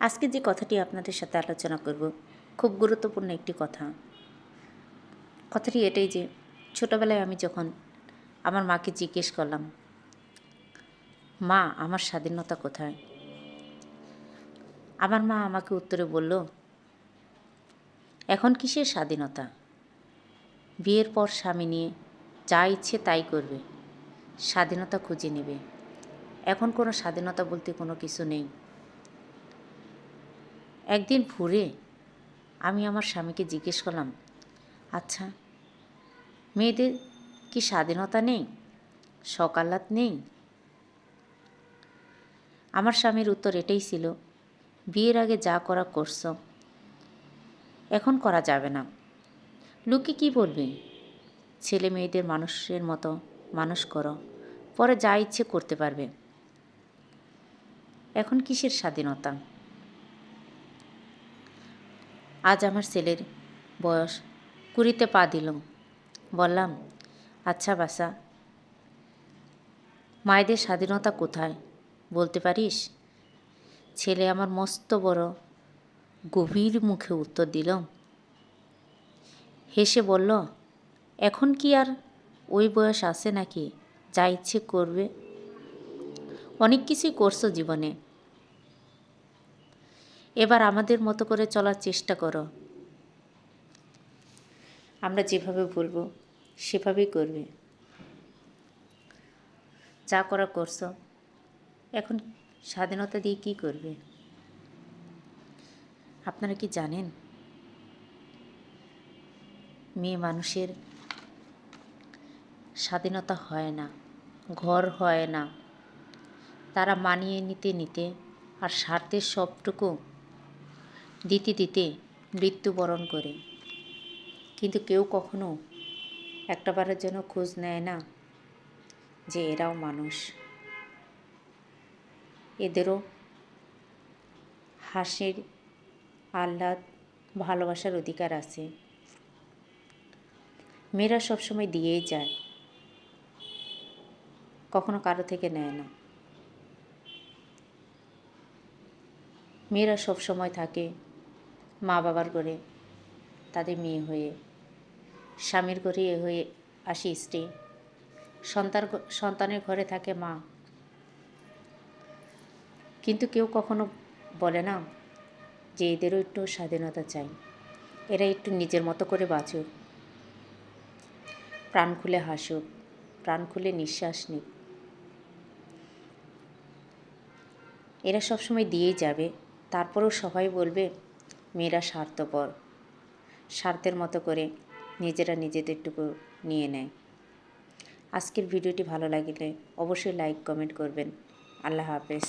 আজকে যে কথাটি আপনাদের সাথে আলোচনা করব, খুব গুরুত্বপূর্ণ একটি কথা। কথাটি এটাই যে, ছোটোবেলায় আমি যখন আমার মাকে জিজ্ঞেস করলাম, মা, আমার স্বাধীনতা কোথায়? আমার মা আমাকে উত্তরে বলল, এখন কিসের স্বাধীনতা? বিয়ের পর স্বামী নিয়ে যা ইচ্ছে তাই করবে, স্বাধীনতা খুঁজে নেবে। এখন কোনো স্বাধীনতা বলতে কোনো কিছু নেই। একদিন ভোরে আমি আমার স্বামীকে জিজ্ঞেস করলাম আচ্ছা মেয়েদের কি স্বাধীনতা নেই? সকালাত নেই? আমার স্বামীর উত্তর এটাই ছিল, বিয়ের আগে যা করা করছ, এখন করা যাবে না। লোকে কি বলবে? ছেলে মেয়েদের মানুষের মতো মানুষ করো, পরে যা ইচ্ছে করতে পারবে। এখন কিসের স্বাধীনতা? আজ আমার ছেলের বয়স। কুড়িতে পা দিল বললাম আচ্ছা বাসা মায়েদের স্বাধীনতা কোথায়? বলতে পারিস? ছেলে আমার মস্ত বড় গভীর মুখে উত্তর দিল হেসে বলল, এখন কি আর ওই বয়স আছে নাকি? যা ইচ্ছে করবে। অনেক কিছুই করছ জীবনে। এবার আমাদের মতো করে চলার চেষ্টা করো। আমরা যেভাবে বলব, সেভাবেই করবে। যা করা করছ, এখন স্বাধীনতা দিয়ে কি করবে? আপনারা কি জানেন? মেয়ে মানুষের স্বাধীনতা হয় না, ঘর হয় না। তারা মানিয়ে নিতে নিতে আর স্বার্থের সবটুকু দিতে দিতে মৃত্যুবরণ করে। কিন্তু কেউ কখনো একটাবারের জন্য খোঁজ নেয় না যে এরাও মানুষ। এদেরও হাসির আহ্লাদ, ভালোবাসার অধিকার আছে। মেয়েরা সবসময় দিয়েই যায়। কখনো কারও থেকে নেয় না। মেয়েরা সবসময় থাকে মা বাবার ঘরে, তাদের মেয়ে হয়ে, স্বামীর ঘরে এ হয়ে আসি স্ত্রী। সন্তান সন্তানের ঘরে থাকে মা। কিন্তু কেউ কখনো বলে না যে এদেরও একটু স্বাধীনতা চাই। এরা একটু নিজের মতো করে বাঁচুক। প্রাণ খুলে হাসুক, প্রাণ খুলে নিঃশ্বাস নিক। এরা সবসময় দিয়েই যাবে, তারপরেও সবাই বলবে মেয়েরা স্বার্থপর। স্বার্থের মতো করে নিজেরা নিজেদেরটুকু নিয়ে নেয়। আজকের ভিডিওটি ভালো লাগলে অবশ্যই লাইক কমেন্ট করবেন। আল্লাহ হাফেজ।